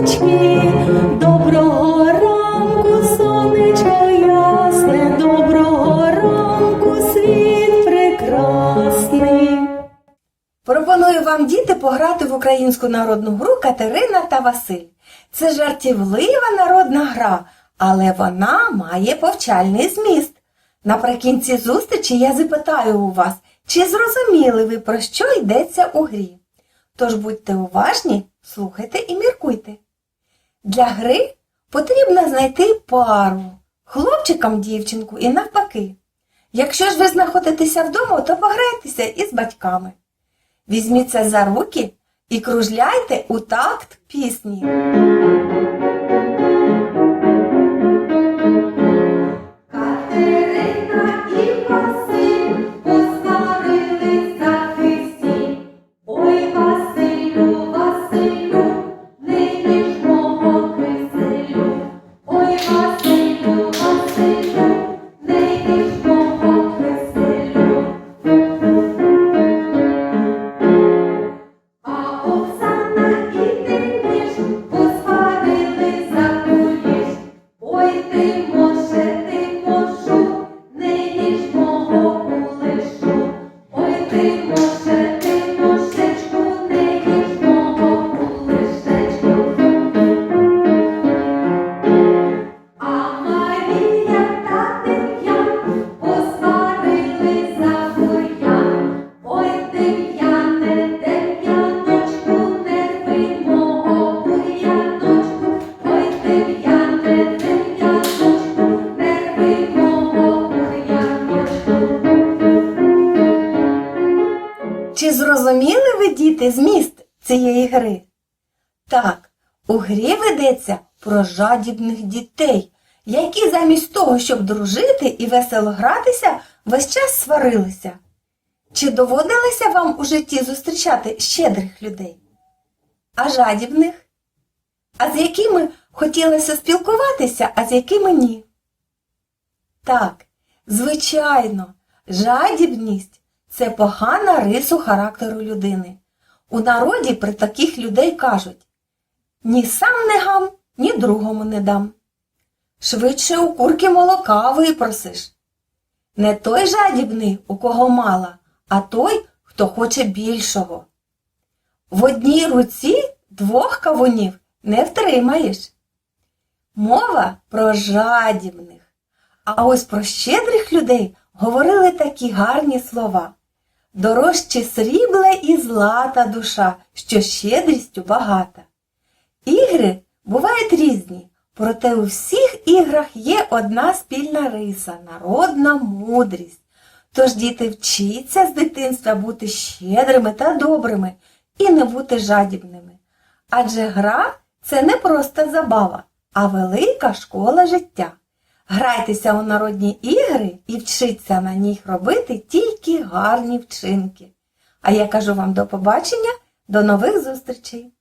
діточки, доброго ранку, сонечко ясне, доброго ранку, світ прекрасний. Пропоную вам, діти, пограти в українську народну гру Катерина та Василь. Це жартівлива народна гра, але вона має повчальний зміст. Наприкінці зустрічі я запитаю у вас, чи зрозуміли ви, про що йдеться у грі. Тож будьте уважні, слухайте і міркуйте. Для гри потрібно знайти пару хлопчикам дівчинку і навпаки. Якщо ж ви знаходитеся вдома, то пограйтеся із батьками. Візьміться за руки і кружляйте у такт пісні. Чи зрозуміли ви, діти, зміст цієї гри? Так, у грі ведеться про жадібних дітей, які замість того, щоб дружити і весело гратися, весь час сварилися. Чи доводилося вам у житті зустрічати щедрих людей? А жадібних? А з якими хотілося спілкуватися, а з якими ні? Так, звичайно, жадібність це погана рису характеру людини. У народі при таких людей кажуть ні сам не гам, ні другому не дам. Швидше у курки молока випросиш. Не той жадібний, у кого мало, а той, хто хоче більшого. В одній руці двох кавунів не втримаєш. Мова про жадібних. А ось про щедрих людей говорили такі гарні слова. Дорожче срібла і злата душа, що щедрістю багата. Ігри бувають різні, проте у всіх іграх є одна спільна риса народна мудрість. Тож діти вчіться з дитинства бути щедрими та добрими і не бути жадібними. Адже гра це не просто забава, а велика школа життя. Грайтеся у народні ігри і вчіться на них робити тільки гарні вчинки. А я кажу вам до побачення, до нових зустрічей!